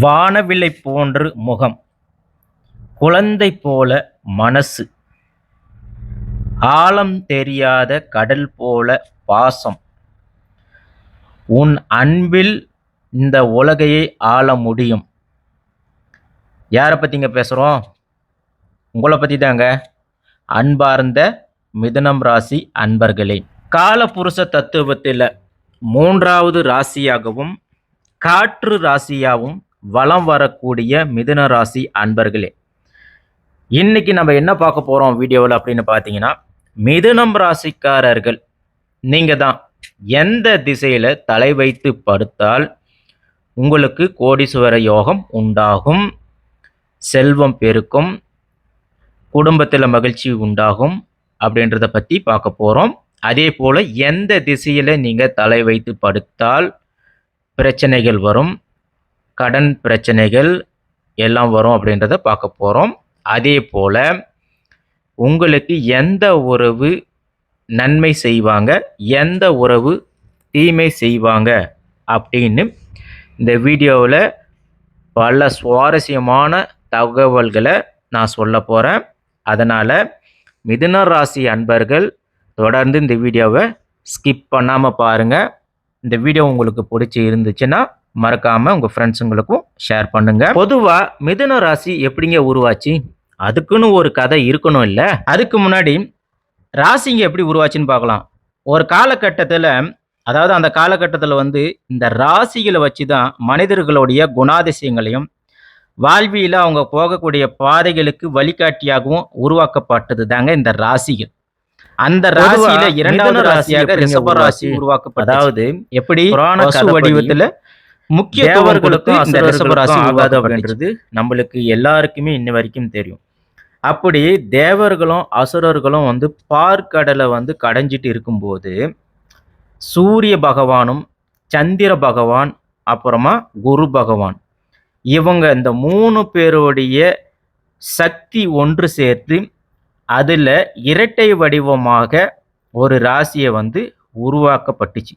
வானவில்லை போன்று முகம். குழந்தை போல மனசு. ஆழம் தெரியாத கடல் போல பாசம். உன் அன்பில் இந்த உலகையை ஆள முடியும். யாரை பற்றிங்க பேசுகிறோம் உங்களை பற்றி தாங்க. அன்பார்ந்த மிதனம் ராசி அன்பர்களே காலபுருஷ தத்துவத்தில் மூன்றாவது ராசியாகவும் காற்று ராசியாகவும் வலம் வரக்கூடிய மிதுன ராசி அன்பர்களே இன்னைக்கு நம்ம என்ன பார்க்க போகிறோம் வீடியோவில் அப்படின்னு பார்த்தீங்கன்னா மிதுனம் ராசிக்காரர்கள் நீங்கள் தான் எந்த திசையில் தலை வைத்து படுத்தால் உங்களுக்கு கோடீஸ்வர யோகம் உண்டாகும் செல்வம் பெருக்கும் குடும்பத்தில் மகிழ்ச்சி உண்டாகும் அப்படின்றத பற்றி பார்க்க போகிறோம் அதே போல் எந்த திசையில் நீங்கள் தலை வைத்து படுத்தால் பிரச்சனைகள் வரும் கடன் பிரச்சனைகள் எல்லாம் வரும் அப்படின்றத பார்க்க போகிறோம் அதே போல் உங்களுக்கு எந்த உறவு நன்மை செய்வாங்க? எந்த உறவு தீமை செய்வாங்க? அப்படின்னு இந்த வீடியோவில் பல சுவாரஸ்யமான தகவல்களை நான் சொல்ல போகிறேன் அதனால் மிதுன ராசி அன்பர்கள் தொடர்ந்து இந்த வீடியோவை ஸ்கிப் பண்ணாமல் பாருங்கள் இந்த வீடியோ உங்களுக்கு பிடிச்சி இருந்துச்சுன்னா மறக்காமல் உங்கள் ஃப்ரெண்ட்ஸுங்களுக்கும் ஷேர் பண்ணுங்கள் பொதுவாக மிதுன ராசி எப்படிங்க உருவாச்சு? அதுக்குன்னு ஒரு கதை இருக்கணும் இல்லை? அதுக்கு முன்னாடி ராசிங்க எப்படி உருவாச்சுன்னு பார்க்கலாம். ஒரு காலகட்டத்தில் அதாவது அந்த காலகட்டத்தில் வந்து இந்த ராசிகளை வச்சு தான் மனிதர்களுடைய குணாதிசயங்களையும் வாழ்வியில் அவங்க போகக்கூடிய பாதைகளுக்கு வழிகாட்டியாகவும் உருவாக்கப்பட்டது தாங்க இந்த ராசிகள். அந்த ராசியில இரண்டாவது ராசியாக ரிஷப ராசி உருவாக்கப்பட்டது அதாவது எப்படி? புராண வடிவத்துல முக்கியத்தவர்களுக்கும் இந்த ரிஷப ராசி ஆகாது அப்படின்றது நம்மளுக்கு எல்லாருக்குமே இன்ன வரைக்கும் தெரியும். அப்படி தேவர்களும் அசுரர்களும் வந்து பார்க்கடலை வந்து கடைஞ்சிட்டு இருக்கும்போது சூரிய பகவானும் சந்திர பகவான் அப்புறமா குரு பகவான் இவங்க இந்த மூணு பேருடைய சக்தி ஒன்று சேர்த்து அதில் இரட்டை வடிவமாக ஒரு ராசியை வந்து உருவாக்கப்பட்டுச்சு.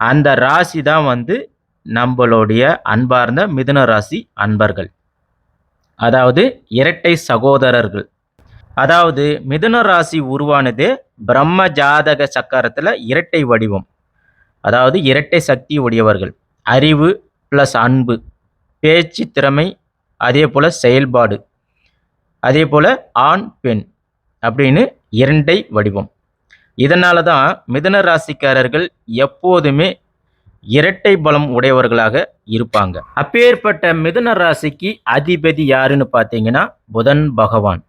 அந்த ராசி தான் வந்து நம்மளுடைய அன்பார்ந்த மிதுன ராசி அன்பர்கள். அதாவது இரட்டை சகோதரர்கள். அதாவது மிதுன ராசி உருவானது பிரம்ம ஜாதக சக்கரத்தில் இரட்டை வடிவம். அதாவது இரட்டை சக்தி உடையவர்கள். அறிவு ப்ளஸ் அன்பு. பேச்சு திறமை அதே போல் செயல்பாடு. அதே போல் ஆண் பெண் அப்படின்னு இரண்டை வடிவம். இதனால தான் மிதுன ராசிக்காரர்கள் எப்போதுமே இரட்டை பலம் உடையவர்களாக இருப்பாங்க. அப்பேற்பட்ட மிதுன ராசிக்கு அதிபதி யாருன்னு பார்த்தீங்கன்னா புதன் பகவான்.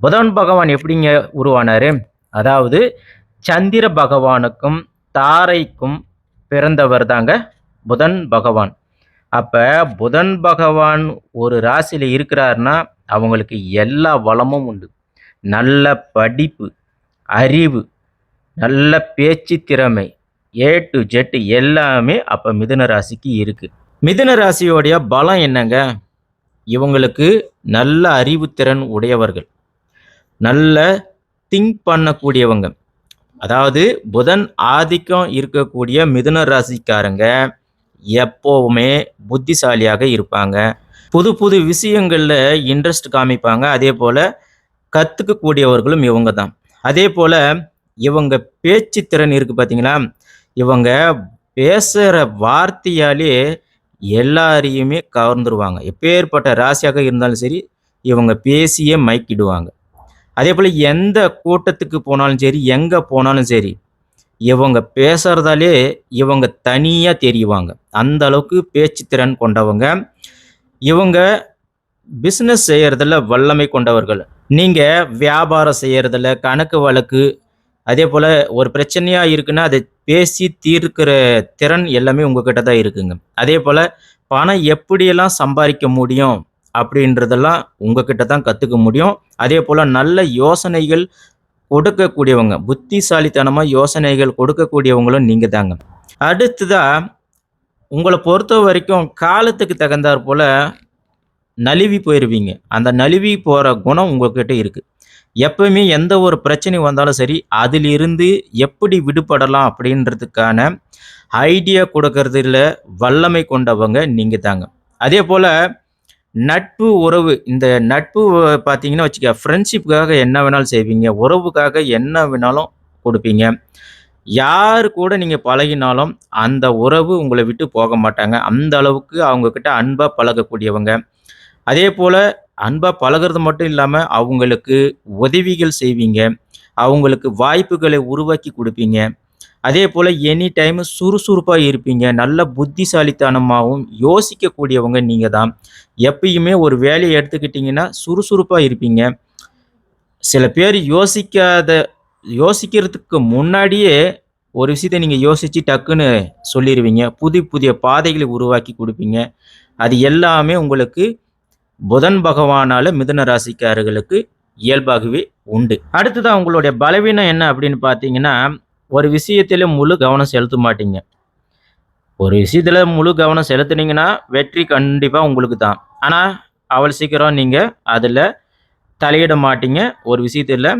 புதன் பகவான் எப்படிங்க உருவானாரு? அதாவது சந்திர பகவானுக்கும் தாரைக்கும் பிறந்தவர் தாங்க புதன் பகவான். அப்போ புதன் பகவான் ஒரு ராசியில் இருக்கிறாருன்னா அவங்களுக்கு எல்லா வளமும் உண்டு. நல்ல படிப்பு அறிவு நல்ல பேச்சு திறமை ஏ டு ஜெட் எல்லாமே அப்போ மிதுன ராசிக்கு இருக்குது மிதுன ராசியோடைய பலம் என்னங்க? இவங்களுக்கு நல்ல அறிவுத்திறன் உடையவர்கள். நல்ல திங்க் பண்ணக்கூடியவங்க. அதாவது புதன் ஆதிக்கம் இருக்கக்கூடிய மிதுன ராசிக்காரங்க எப்போவுமே புத்திசாலியாக இருப்பாங்க. புது புது விஷயங்களில் இன்ட்ரெஸ்ட் காமிப்பாங்க. அதே போல் கற்றுக்கக்கூடியவர்களும் இவங்க தான். அதே போல் இவங்க பேச்சு திறன் இருக்குது பார்த்தீங்களா இவங்க பேசுகிற வார்த்தையாலே எல்லாரையுமே கவர்ந்துருவாங்க. எப்பேற்பட்ட ராசியாக இருந்தாலும் சரி இவங்க பேசியே மைக்கிடுவாங்க அதே போல் எந்த கூட்டத்துக்கு போனாலும் சரி எங்கே போனாலும் சரி இவங்க பேசுகிறதாலே இவங்க தனியாக தெரியுவாங்க அந்த அளவுக்கு பேச்சு திறன் கொண்டவங்க. இவங்க பிஸ்னஸ் செய்கிறதுல வல்லமை கொண்டவர்கள். நீங்கள் வியாபாரம் செய்கிறதுல கணக்கு வழக்கு அதே போல் ஒரு பிரச்சனையாக இருக்குன்னா அதை பேசி தீர்க்கிற திறன் எல்லாமே உங்ககிட்ட தான் இருக்குங்க. அதே போல் பணம் எப்படியெல்லாம் சம்பாதிக்க முடியும் அப்படின்றதெல்லாம் உங்ககிட்ட தான் கற்றுக்க முடியும். அதே போல் நல்ல யோசனைகள் கொடுக்கக்கூடியவங்க புத்திசாலித்தனமாக யோசனைகள் கொடுக்கக்கூடியவங்களும் நீங்கள் தாங்க. அடுத்ததாக உங்களை பொறுத்த வரைக்கும் காலத்துக்கு தகுந்தாற் போல் நழுவி போயிடுவீங்க அந்த நழுவி போகிற குணம் உங்கள்கிட்ட இருக்குது எப்பவுமே எந்த ஒரு பிரச்சனை வந்தாலும் சரி அதிலிருந்து எப்படி விடுபடலாம் அப்படின்றதுக்கான ஐடியா கொடுக்கறதுல வல்லமை கொண்டவங்க நீங்கள் தாங்க. அதே போல் நட்பு உறவு இந்த நட்பு பார்த்தீங்கன்னா வச்சுக்க ஃப்ரெண்ட்ஷிப்புக்காக என்ன வேணாலும் செய்வீங்க உறவுக்காக என்ன வேணாலும் கொடுப்பீங்க. யார் கூட நீங்கள் பழகினாலும் அந்த உறவு உங்களை விட்டு போக மாட்டாங்க. அந்த அளவுக்கு அவங்கக்கிட்ட அன்பாக பழகக்கூடியவங்க. அதே போல் அன்பாக பழகிறது மட்டும் இல்லாமல் அவங்களுக்கு உதவிகள் செய்வீங்க. அவங்களுக்கு வாய்ப்புகளை உருவாக்கி கொடுப்பீங்க. அதே போல் எனி டைம் சுறுசுறுப்பாக இருப்பீங்க. நல்ல புத்திசாலித்தனமாகவும் யோசிக்கக்கூடியவங்க நீங்கள் தான் எப்பயுமே ஒரு வேலையை எடுத்துக்கிட்டிங்கன்னா சுறுசுறுப்பாக இருப்பீங்க. சில பேர் யோசிக்காத யோசிக்கிறதுக்கு முன்னாடியே ஒரு விஷயத்தை நீங்கள் யோசித்து டக்குன்னு சொல்லிடுவீங்க புதிய புதிய பாதைகளை உருவாக்கி கொடுப்பீங்க. அது எல்லாமே உங்களுக்கு புதன் பகவானால் மிதுன ராசிக்காரர்களுக்கு இயல்பாகவே உண்டு. அடுத்ததான் உங்களுடைய பலவீனம் என்ன அப்படின்னு பார்த்தீங்கன்னா ஒரு விஷயத்தில் முழு கவனம் செலுத்த மாட்டீங்க. ஒரு விஷயத்தில் முழு கவனம் செலுத்துனீங்கன்னா வெற்றி கண்டிப்பாக உங்களுக்கு தான். ஆனால் அவ்வளோ சீக்கிரம் நீங்கள் அதில் தலையிட மாட்டீங்க. ஒரு விஷயத்தில்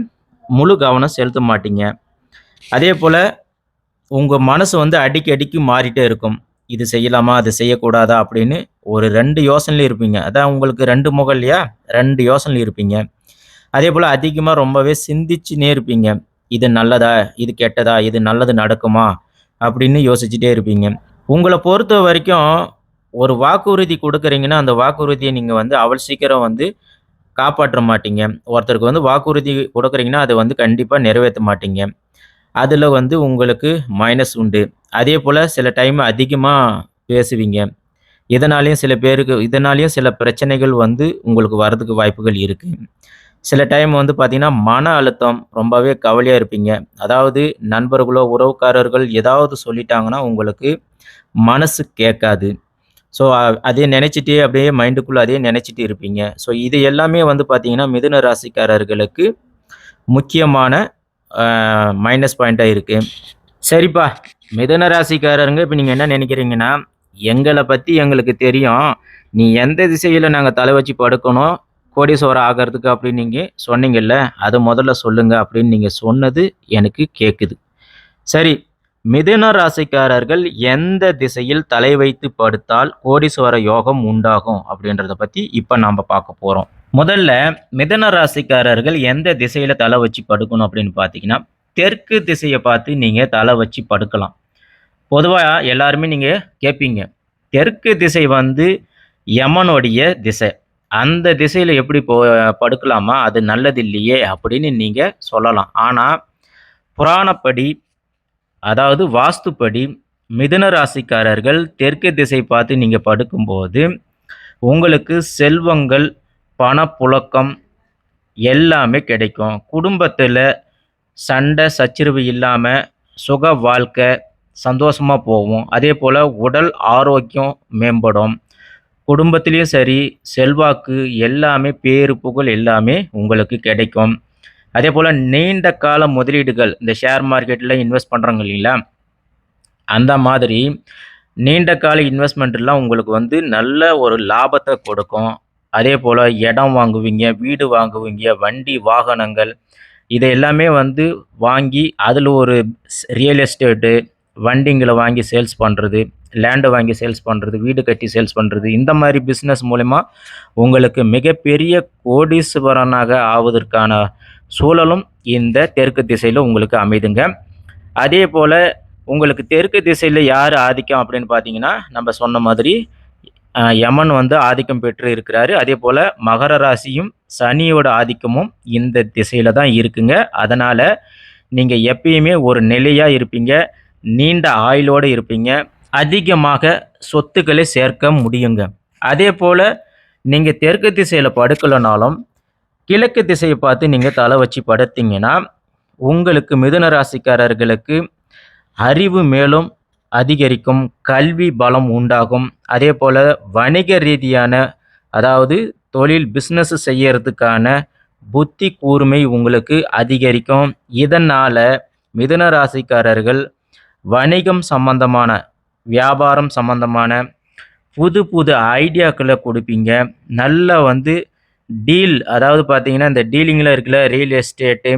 முழு கவனம் செலுத்த மாட்டீங்க. அதே போல் உங்கள் மனசு வந்து அடிக்கி அடிக்கி மாறிட்டே இருக்கும். இது செய்யலாமா? அது செய்யக்கூடாதா? அப்படின்னு ஒரு ரெண்டு யோசனையில் இருப்பீங்க. அதான் உங்களுக்கு ரெண்டு முகம் இல்லையா? ரெண்டு யோசனையில் இருப்பீங்க. அதே போல் அதிகமாக ரொம்பவே சிந்திச்சுனே இருப்பீங்க. இது நல்லதா? இது கெட்டதா? இது நல்லது நடக்குமா? அப்படின்னு யோசிச்சுட்டே இருப்பீங்க. உங்களை பொறுத்த வரைக்கும் ஒரு வாக்குறுதி கொடுக்குறீங்கன்னா அந்த வாக்குறுதியை நீங்கள் வந்து அவ்வளோ சீக்கிரம் வந்து காப்பாற்ற மாட்டீங்க. ஒருத்தருக்கு வந்து வாக்குறுதி கொடுக்குறீங்கன்னா அதை வந்து கண்டிப்பாக நிறைவேற்ற மாட்டீங்க. அதில் வந்து உங்களுக்கு மைனஸ் உண்டு. அதே போல் சில டைம் அதிகமாக பேசுவீங்க. இதனாலேயும் சில பேருக்கு இதனாலேயும் சில பிரச்சனைகள் வந்து உங்களுக்கு வர்றதுக்கு வாய்ப்புகள் இருக்குது சில டைம் வந்து பார்த்தீங்கன்னா மன அழுத்தம் ரொம்பவே கவலையாக இருப்பீங்க. அதாவது நண்பர்களோ உறவுக்காரர்கள் ஏதாவது சொல்லிட்டாங்கன்னா உங்களுக்கு மனசு கேட்காது. ஸோ அதே நினச்சிட்டே அப்படியே மைண்டுக்குள்ளே அதே நினச்சிட்டு இருப்பீங்க. ஸோ இது எல்லாமே வந்து பார்த்தீங்கன்னா மிதுன ராசிக்காரர்களுக்கு முக்கியமான மைனஸ் பாயிண்ட்டாக இருக்குது சரிப்பா. மிதுன ராசிக்காரருங்க இப்போ நீங்கள் என்ன நினைக்கிறீங்கன்னா எங்களை பற்றி எங்களுக்கு தெரியும். நீ எந்த திசையில் நாங்கள் தலை வச்சு படுக்கணும் கோடீஸ்வரம் ஆகிறதுக்கு அப்படின்னு நீங்கள் சொன்னீங்கல்ல அதை முதல்ல சொல்லுங்கள் அப்படின்னு நீங்கள் சொன்னது எனக்கு கேட்குது சரி மிதுன ராசிக்காரர்கள் எந்த திசையில் தலை வைத்து படுத்தால் கோடீஸ்வர யோகம் உண்டாகும் அப்படின்றத பற்றி இப்போ நாம் பார்க்க போகிறோம் முதல்ல மிதன ராசிக்காரர்கள் எந்த திசையில் தலை வச்சு படுக்கணும் அப்படின்னு பார்த்தீங்கன்னா தெற்கு திசையை பார்த்து நீங்கள் தலை வச்சு படுக்கலாம். பொதுவாக எல்லாருமே நீங்கள் கேட்பீங்க தெற்கு திசை வந்து யமனுடைய திசை. அந்த திசையில் எப்படி போ படுக்கலாமா? அது நல்லது இல்லையே அப்படின்னு நீங்கள் சொல்லலாம். ஆனால் புராணப்படி அதாவது வாஸ்துப்படி மிதுன ராசிக்காரர்கள் தெற்கு திசை பார்த்து நீங்கள் படுக்கும்போது உங்களுக்கு செல்வங்கள் பணப்புழக்கம் எல்லாமே கிடைக்கும். குடும்பத்தில் சண்டை சச்சரவு இல்லாமல் சுக வாழ்க்கை சந்தோஷமாக போகும். அதே போல் உடல் ஆரோக்கியம் மேம்படும். குடும்பத்திலையும் சரி செல்வாக்கு எல்லாமே பேரு புகழ் எல்லாமே உங்களுக்கு கிடைக்கும். அதே போல் நீண்ட கால முதலீடுகள் இந்த ஷேர் மார்க்கெட்டில் இன்வெஸ்ட் பண்ணுறாங்க இல்லைங்களா? அந்த மாதிரி நீண்ட கால இன்வெஸ்ட்மெண்ட்லாம் உங்களுக்கு வந்து நல்ல ஒரு லாபத்தை கொடுக்கும். அதே போல் இடம் வாங்குவீங்க வீடு வாங்குவீங்க வண்டி வாகனங்கள் இதை எல்லாமே வந்து வாங்கி அதில் ஒரு ரியல் எஸ்டேட்டு வண்டிங்களை வாங்கி சேல்ஸ் பண்ணுறது லேண்டை வாங்கி சேல்ஸ் பண்ணுறது வீடு கட்டி சேல்ஸ் பண்ணுறது இந்த மாதிரி பிஸ்னஸ் மூலிமா உங்களுக்கு மிகப்பெரிய கோடீஸ்வரனாக ஆவதற்கான சூழலும் இந்த தெற்கு திசையில் உங்களுக்கு அமைதுங்க. அதே போல் உங்களுக்கு தெற்கு திசையில் யார் ஆதிக்கம் அப்படின்னு பார்த்தீங்கன்னா நம்ம சொன்ன மாதிரி யமன் வந்து ஆதிக்கம் பெற்று இருக்கிறாரு. அதே போல் மகர ராசியும் சனியோட ஆதிக்கமும் இந்த திசையில் தான் இருக்குங்க. அதனால் நீங்கள் எப்பயுமே ஒரு நிலையாக இருப்பீங்க. நீண்ட ஆயுளோடு இருப்பீங்க. அதிகமாக சொத்துக்களை சேர்க்க முடியுங்க. அதே போல் நீங்கள் தெற்கு திசையில் படுக்கலைனாலும் கிழக்கு திசையை பார்த்து நீங்கள் தலை வச்சு படுத்தீங்கன்னா உங்களுக்கு மிதுன ராசிக்காரர்களுக்கு அறிவு மேலும் அதிகரிக்கும். கல்வி பலம் உண்டாகும். அதே போல் வணிக ரீதியான அதாவது தொழில் பிஸ்னஸ் செய்யறதுக்கான புத்தி கூர்மை உங்களுக்கு அதிகரிக்கும். இதனால் மிதுன ராசிக்காரர்கள் வணிகம் சம்பந்தமான வியாபாரம் சம்மந்தமான புது புது ஐடியாக்களை கொடுப்பீங்க. நல்ல வந்து டீல் அதாவது பார்த்தீங்கன்னா இந்த டீலிங்கில் இருக்குல்ல ரியல் எஸ்டேட்டு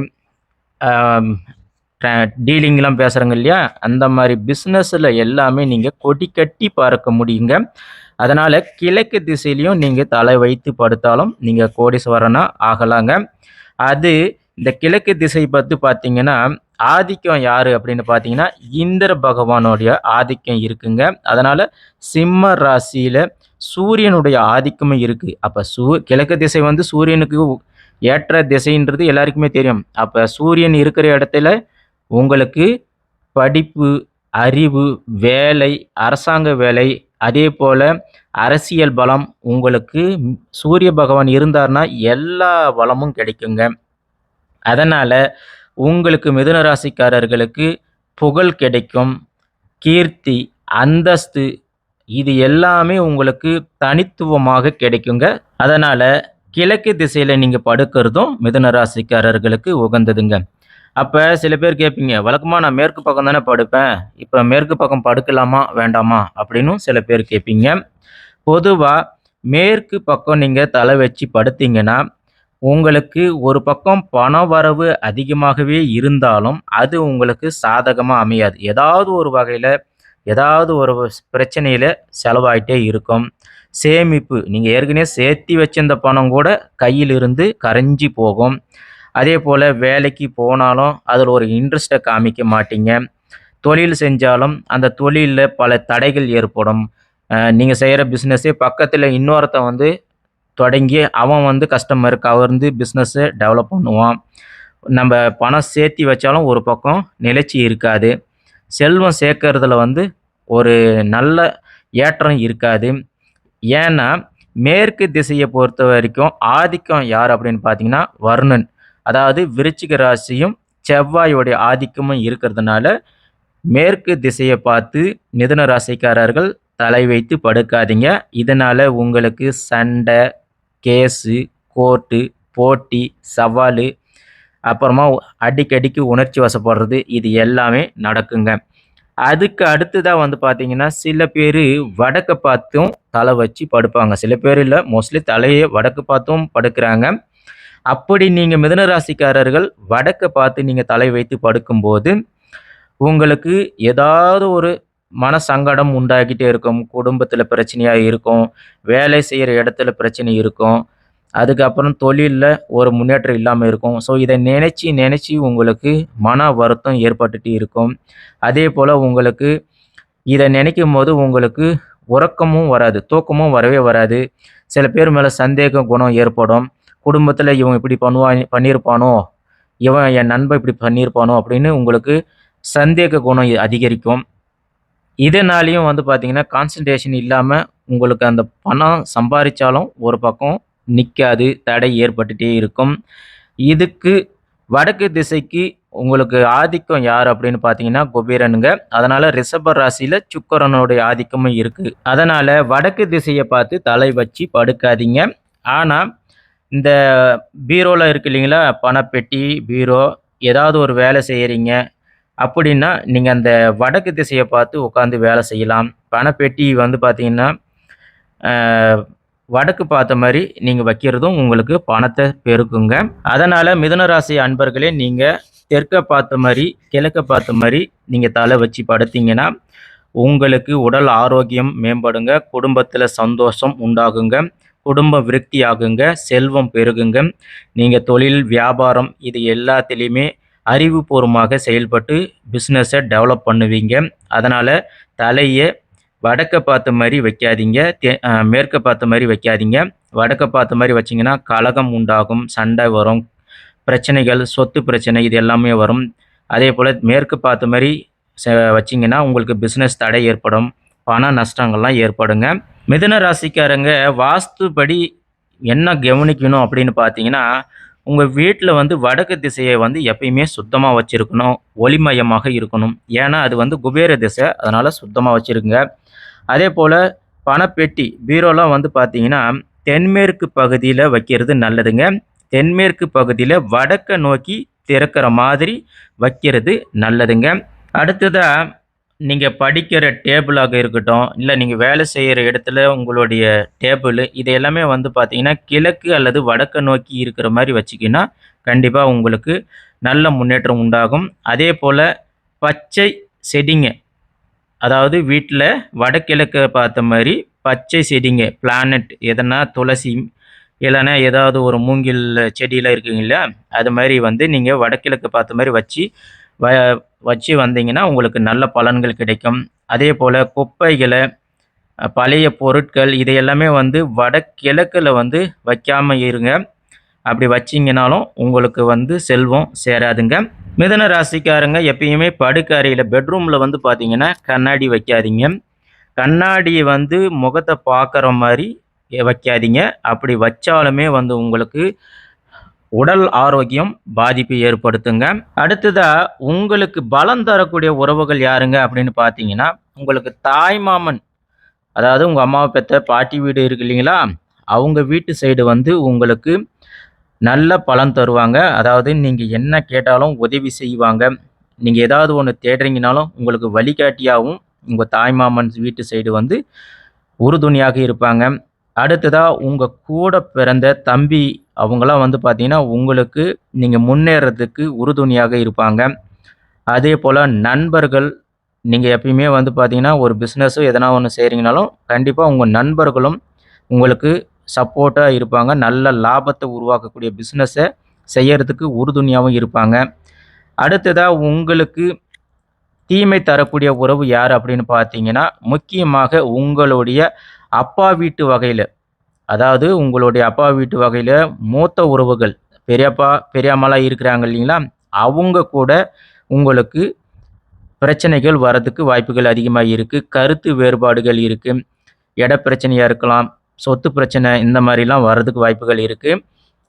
டீலிங்லாம் பேசுகிறாங்க இல்லையா? அந்த மாதிரி பிஸ்னஸில் எல்லாமே நீங்கள் கொடி கட்டி பார்க்க முடியுங்க. அதனால் கிழக்கு திசையிலையும் நீங்கள் தலை வைத்து படுத்தாலும் நீங்கள் கோடீஸ்வரனா ஆகலாங்க. அது இந்த கிழக்கு திசை பற்றி பார்த்தீங்கன்னா ஆதிக்கம் யார் அப்படின்னு பார்த்தீங்கன்னா இந்திர பகவானுடைய ஆதிக்கம் இருக்குங்க. அதனால் சிம்ம ராசியில் சூரியனுடைய ஆதிக்கமும் இருக்குது அப்போ சூ கிழக்கு திசை வந்து சூரியனுக்கு ஏற்ற திசைன்றது எல்லாருக்குமே தெரியும். அப்போ சூரியன் இருக்கிற இடத்துல உங்களுக்கு படிப்பு அறிவு வேலை அரசாங்க வேலை அதே போல் அரசியல் பலம் உங்களுக்கு சூரிய பகவான் இருந்தார்னா எல்லா வளமும் கிடைக்குங்க. அதனால் உங்களுக்கு மிதுன ராசிக்காரர்களுக்கு புகழ் கிடைக்கும். கீர்த்தி அந்தஸ்து இது எல்லாமே உங்களுக்கு தனித்துவமாக கிடைக்குங்க. அதனால் கிழக்கு திசையில் நீங்கள் படுக்கிறதும் மிதுன ராசிக்காரர்களுக்கு உகந்ததுங்க. அப்போ சில பேர் கேட்பீங்க வழக்கமாக நான் மேற்கு பக்கம் தானே படுப்பேன்? இப்போ மேற்கு பக்கம் படுக்கலாமா வேண்டாமா? அப்படின்னும் சில பேர் கேட்பீங்க. பொதுவாக மேற்கு பக்கம் நீங்கள் தலை வச்சு படுத்தீங்கன்னா உங்களுக்கு ஒரு பக்கம் பண வரவு அதிகமாகவே இருந்தாலும் அது உங்களுக்கு சாதகமாக அமையாது. ஏதாவது ஒரு வகையில் ஏதாவது ஒரு பிரச்சனையில் செலவாயிட்டே இருக்கும். சேமிப்பு நீங்கள் ஏற்கனவே சேர்த்தி வச்சிருந்த பணம் கூட கையில் இருந்து கரைஞ்சி போகும். அதே போல் வேலைக்கு போனாலும் அதில் ஒரு இன்ட்ரெஸ்ட்டை காமிக்க மாட்டீங்க. தொழில் செஞ்சாலும் அந்த தொழிலில் பல தடைகள் ஏற்படும். நீங்கள் செய்கிற பிஸ்னஸே பக்கத்தில் இன்னொருத்தன் வந்து தொடங்கி அவன் வந்து கஸ்டமர் கவர்ந்து பிஸ்னஸை டெவலப் பண்ணுவான். நம்ம பணம் சேர்த்தி வச்சாலும் ஒரு பக்கம் நிலைச்சி இருக்காது. செல்வம் சேர்க்கறதுல வந்து ஒரு நல்ல ஏற்றம் இருக்காது. ஏன்னா மேற்கு திசையை பொறுத்த வரைக்கும் ஆதிக்கம் யார் அப்படின்னு பார்த்தீங்கன்னா வருணன். அதாவது விருச்சிக ராசியும் செவ்வாயோடைய ஆதிக்கமும் இருக்கிறதுனால மேற்கு திசையை பார்த்து மிதுன ராசிக்காரர்கள் தலை வைத்து படுக்காதீங்க. இதனால் உங்களுக்கு சண்டை கேஸு கோர்ட்டு போட்டி சவால் அப்புறமா அடிக்கடிக்கு உணர்ச்சி வசப்படுறது இது எல்லாமே நடக்குங்க. அதுக்கு அடுத்ததாக வந்து பார்த்தீங்கன்னா சில பேர் வடக்க பார்த்தும் தலை வச்சு படுப்பாங்க. சில பேர் இல்லை மோஸ்ட்லி தலையை வடக்கு பார்த்தும் படுக்கிறாங்க. அப்படி நீங்கள் மிதன ராசிக்காரர்கள் வடக்கை பார்த்து நீங்கள் தலை வைத்து படுக்கும்போது உங்களுக்கு ஏதாவது ஒரு மன சங்கடம் உண்டாகிட்டே இருக்கும் குடும்பத்தில் பிரச்சனையாக இருக்கும் வேலை செய்கிற இடத்துல பிரச்சனை இருக்கும். அதுக்கப்புறம் தொழிலில் ஒரு முன்னேற்றம் இல்லாமல் இருக்கும். ஸோ இதை நினச்சி நினச்சி உங்களுக்கு மன வருத்தம் ஏற்பட்டுட்டு இருக்கும். அதே போல் உங்களுக்கு இதை நினைக்கும் போது உங்களுக்கு உறக்கமும் வராது தூக்கமும் வரவே வராது. சில பேர் மேலே சந்தேக குணம் ஏற்படும். குடும்பத்தில் இவன் இப்படி பண்ணுவான் பண்ணியிருப்பானோ இவன் என் நண்பன் இப்படி பண்ணியிருப்பானோ அப்படின்னு உங்களுக்கு சந்தேக குணம் அதிகரிக்கும். இதனாலையும் வந்து பார்த்தீங்கன்னா கான்சன்ட்ரேஷன் இல்லாமல் உங்களுக்கு அந்த பணம் சம்பாதிச்சாலும் ஒரு பக்கம் நிற்காது தடை ஏற்பட்டுகிட்டே இருக்கும். இதுக்கு வடக்கு திசைக்கு உங்களுக்கு ஆதிக்கம் யார் அப்படின்னு பார்த்தீங்கன்னா குபேரனுங்க. அதனால் ரிஷப ராசியில் சுக்கரனுடைய ஆதிக்கமும் இருக்குது அதனால் வடக்கு திசையை பார்த்து தலை வச்சு படுக்காதீங்க. ஆனால் இந்த பீரோவில் இருக்கு இல்லைங்களா பணப்பெட்டி பீரோ ஏதாவது ஒரு வேலை செய்கிறீங்க அப்படின்னா நீங்கள் அந்த வடக்கு திசையை பார்த்து உட்காந்து வேலை செய்யலாம். பணப்பெட்டி வந்து பார்த்தீங்கன்னா வடக்கு பார்த்த மாதிரி நீங்கள் வைக்கிறதும் உங்களுக்கு பணத்தை பெருக்குங்க. அதனால் மிதுனராசி அன்பர்களே நீங்கள் தெற்க பார்த்த மாதிரி கிழக்க பார்த்த மாதிரி நீங்கள் தலை வச்சு படுத்தீங்கன்னா உங்களுக்கு உடல் ஆரோக்கியம் மேம்படுங்க. குடும்பத்தில் சந்தோஷம் உண்டாகுங்க. குடும்ப விருத்தி ஆகுங்க செல்வம் பெருகுங்க. நீங்கள் தொழில் வியாபாரம் இது எல்லாத்துலேயுமே அறிவுபூர்வமாக செயல்பட்டு பிஸ்னஸை டெவலப் பண்ணுவீங்க. அதனால் தலையை வடக்க பார்த்த மாதிரி வைக்காதீங்க. தே மேற்க பார்த்த மாதிரி வைக்காதீங்க. வடக்க பார்த்த மாதிரி வச்சிங்கன்னா கலகம் உண்டாகும் சண்டை வரும் பிரச்சனைகள் சொத்து பிரச்சனை இது எல்லாமே வரும். அதே போல் மேற்கு பார்த்த மாதிரி வச்சிங்கன்னா உங்களுக்கு பிஸ்னஸ் தடை ஏற்படும் பண நஷ்டங்கள்லாம் ஏற்படுங்க. மிதுன ராசிக்காரங்க வாஸ்துபடி என்ன கவனிக்கணும் அப்படின்னு பார்த்தீங்கன்னா உங்கள் வீட்டில் வந்து வடக்கு திசையை வந்து எப்பயுமே சுத்தமாக வச்சுருக்கணும் ஒளிமயமாக இருக்கணும். ஏன்னா அது வந்து குபேர திசை அதனால் சுத்தமாக வச்சுருங்க அதே போல் பணப்பெட்டி பீரோலாம் வந்து பார்த்தீங்கன்னா தென்மேற்கு பகுதியில் வைக்கிறது நல்லதுங்க. தென்மேற்கு பகுதியில் வடக்கை நோக்கி திறக்கிற மாதிரி வைக்கிறது நல்லதுங்க. அடுத்ததாக நீங்கள் படிக்கிற டேபிளாக இருக்கட்டும் இல்லை நீங்கள் வேலை செய்கிற இடத்துல உங்களுடைய டேபிள் இது எல்லாமே வந்து பார்த்தீங்கன்னா கிழக்கு அல்லது வடக்கு நோக்கி இருக்கிற மாதிரி வச்சிக்கின்னா கண்டிப்பாக உங்களுக்கு நல்ல முன்னேற்றம் உண்டாகும். அதே போல் பச்சை செடிங்க அதாவது வீட்டில் வடகிழக்க பார்த்த மாதிரி பச்சை செடிங்க பிளானட் எதனா துளசி இல்லைன்னா ஏதாவது ஒரு மூங்கில் செடியெலாம் இருக்குங்க இல்லையா? அது மாதிரி வந்து நீங்கள் வடகிழக்கு பார்த்த மாதிரி வச்சு வ வச்சு வந்தீங்கன்னா உங்களுக்கு நல்ல பலன்கள் கிடைக்கும். அதே போல் குப்பைகளை பழைய பொருட்கள் இது எல்லாமே வந்து வடகிழக்கில் வந்து வைக்காமல் இருங்க. அப்படி வச்சிங்கனாலும் உங்களுக்கு வந்து செல்வம் சேராதுங்க. மிதன ராசிக்காரங்க எப்பயுமே படுக்கறையில் பெட்ரூமில் வந்து பார்த்தீங்கன்னா கண்ணாடி வைக்காதீங்க. கண்ணாடி வந்து முகத்தை பார்க்குற மாதிரி வைக்காதீங்க. அப்படி வச்சாலுமே வந்து உங்களுக்கு உடல் ஆரோக்கியம் பாதிப்பு ஏற்படுத்துங்க. அடுத்ததாக உங்களுக்கு பலம் தரக்கூடிய உறவுகள் யாருங்க அப்படின்னு பார்த்தீங்கன்னா உங்களுக்கு தாய் மாமன் அதாவது உங்கள் அம்மாவை பெற்ற பாட்டி வீடு இருக்கு இல்லைங்களா? அவங்க வீட்டு சைடு வந்து உங்களுக்கு நல்ல பலன் தருவாங்க. அதாவது நீங்கள் என்ன கேட்டாலும் உதவி செய்வாங்க. நீங்கள் ஏதாவது ஒன்று தேடுறீங்கனாலும் உங்களுக்கு வழிகாட்டியாகவும் உங்கள் தாய்மாமன் வீட்டு சைடு வந்து உறுதுணையாக இருப்பாங்க. அடுத்ததாக உங்கள் கூட பிறந்த தம்பி அவங்களாம் வந்து பார்த்திங்கன்னா உங்களுக்கு நீங்கள் முன்னேறதுக்கு உறுதுணையாக இருப்பாங்க. அதே போல் நண்பர்கள் நீங்கள் எப்பயுமே வந்து பார்த்தீங்கன்னா ஒரு பிஸ்னஸோ எதனா ஒன்று செய்கிறீங்கனாலும் கண்டிப்பாக உங்கள் நண்பர்களும் உங்களுக்கு சப்போர்ட்டாக இருப்பாங்க. நல்ல லாபத்தை உருவாக்கக்கூடிய பிஸ்னஸை செய்யறதுக்கு உறுதுணையாகவும் இருப்பாங்க. அடுத்ததாக உங்களுக்கு தீமை தரக்கூடிய உறவு யார் அப்படின்னு பார்த்தீங்கன்னா முக்கியமாக உங்களுடைய அப்பா வீட்டு வகையில் அதாவது உங்களுடைய அப்பா வீட்டு வகையில் மூத்த உறவுகள் பெரியப்பா பெரியம்மாலாம் இருக்கிறாங்க இல்லைங்களா? அவங்க கூட உங்களுக்கு பிரச்சனைகள் வரதுக்கு வாய்ப்புகள் அதிகமாக இருக்குது கருத்து வேறுபாடுகள் இருக்குது இட பிரச்சனையாக இருக்கலாம் சொத்து பிரச்சனை இந்த மாதிரிலாம் வர்றதுக்கு வாய்ப்புகள் இருக்குது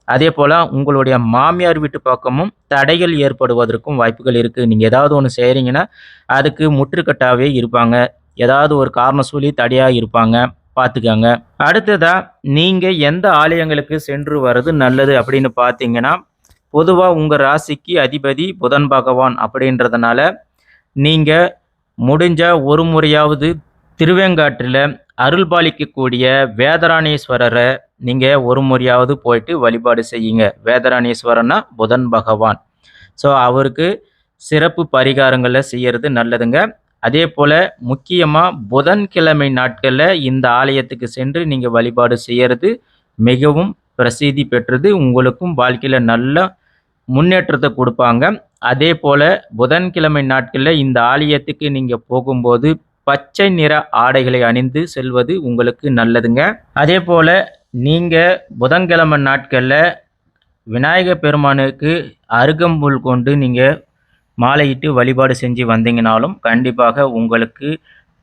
அதே போல் உங்களுடைய மாமியார் வீட்டு பக்கமும் தடைகள் ஏற்படுவதற்கும் வாய்ப்புகள் இருக்குது நீங்கள் ஏதாவது ஒன்று செய்கிறீங்கன்னா அதுக்கு முற்றுக்கட்டாகவே இருப்பாங்க. ஏதாவது ஒரு காரணம் சொல்லி தடையாக இருப்பாங்க. பார்த்துக்கோங்க. அடுத்ததாக நீங்கள் எந்த ஆலயங்களுக்கு சென்று வர்றது நல்லது அப்படின்னு பார்த்தீங்கன்னா பொதுவாக உங்கள் ராசிக்கு அதிபதி புதன் பகவான் அப்படின்றதுனால நீங்கள் முடிஞ்ச ஒரு முறையாவது திருவேங்காட்டில் அருள் பாலிக்கக்கூடிய வேதராணீஸ்வரரை நீங்கள் ஒரு முறையாவது போயிட்டு வழிபாடு செய்யுங்க. வேதராணீஸ்வரன்னா புதன் பகவான். ஸோ அவருக்கு சிறப்பு பரிகாரங்களை செய்கிறது நல்லதுங்க. அதே போல் முக்கியமாக புதன்கிழமை நாட்களில் இந்த ஆலயத்துக்கு சென்று நீங்கள் வழிபாடு செய்கிறது மிகவும் பிரசித்தி பெற்றது. உங்களுக்கும் வாழ்க்கையில் நல்ல முன்னேற்றத்தை கொடுப்பாங்க. அதே போல் புதன்கிழமை நாட்களில் இந்த ஆலயத்துக்கு நீங்கள் போகும்போது பச்சை நிற ஆடைகளை அணிந்து செல்வது உங்களுக்கு நல்லதுங்க. அதே போல் நீங்கள் புதன்கிழமை நாட்களில் விநாயகர் பெருமானுக்கு அருகம்புல் கொண்டு நீங்கள் மாலையிட்டு வழிபாடு செஞ்சு வந்தீங்கனாலும் கண்டிப்பாக உங்களுக்கு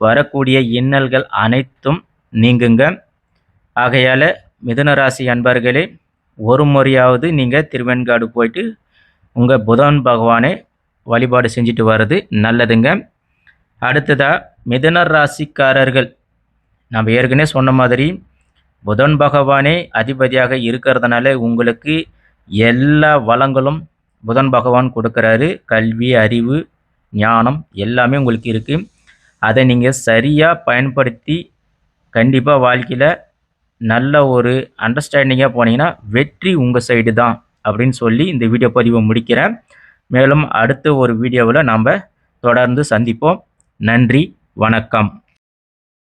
வரக்கூடிய இன்னல்கள் அனைத்தும் நீங்குங்க. ஆகையால் மிதுனராசி அன்பர்களே ஒரு முறையாவது நீங்கள் திருவெண்காடு போயிட்டு உங்கள் புதன் பகவானை வழிபாடு செஞ்சுட்டு வர்றது நல்லதுங்க. அடுத்ததாக மிதுன ராசிக்காரர்கள். நம்ம ஏற்கனவே சொன்ன மாதிரி புதன் பகவானே அதிபதியாக இருக்கிறதுனால உங்களுக்கு எல்லா வளங்களும் புதன் பகவான் கொடுக்குறாரு கல்வி அறிவு ஞானம் எல்லாமே உங்களுக்கு இருக்குது அதை நீங்கள் சரியாக பயன்படுத்தி கண்டிப்பாக வாழ்க்கையில் நல்ல ஒரு அண்டர்ஸ்டாண்டிங்காக போனீங்கன்னா வெற்றி உங்கள் சைடு தான் அப்படின்னு சொல்லி இந்த வீடியோ பதிவை முடிக்கிறேன். மேலும் அடுத்த ஒரு வீடியோவில் நாம் தொடர்ந்து சந்திப்போம். நன்றி வணக்கம்.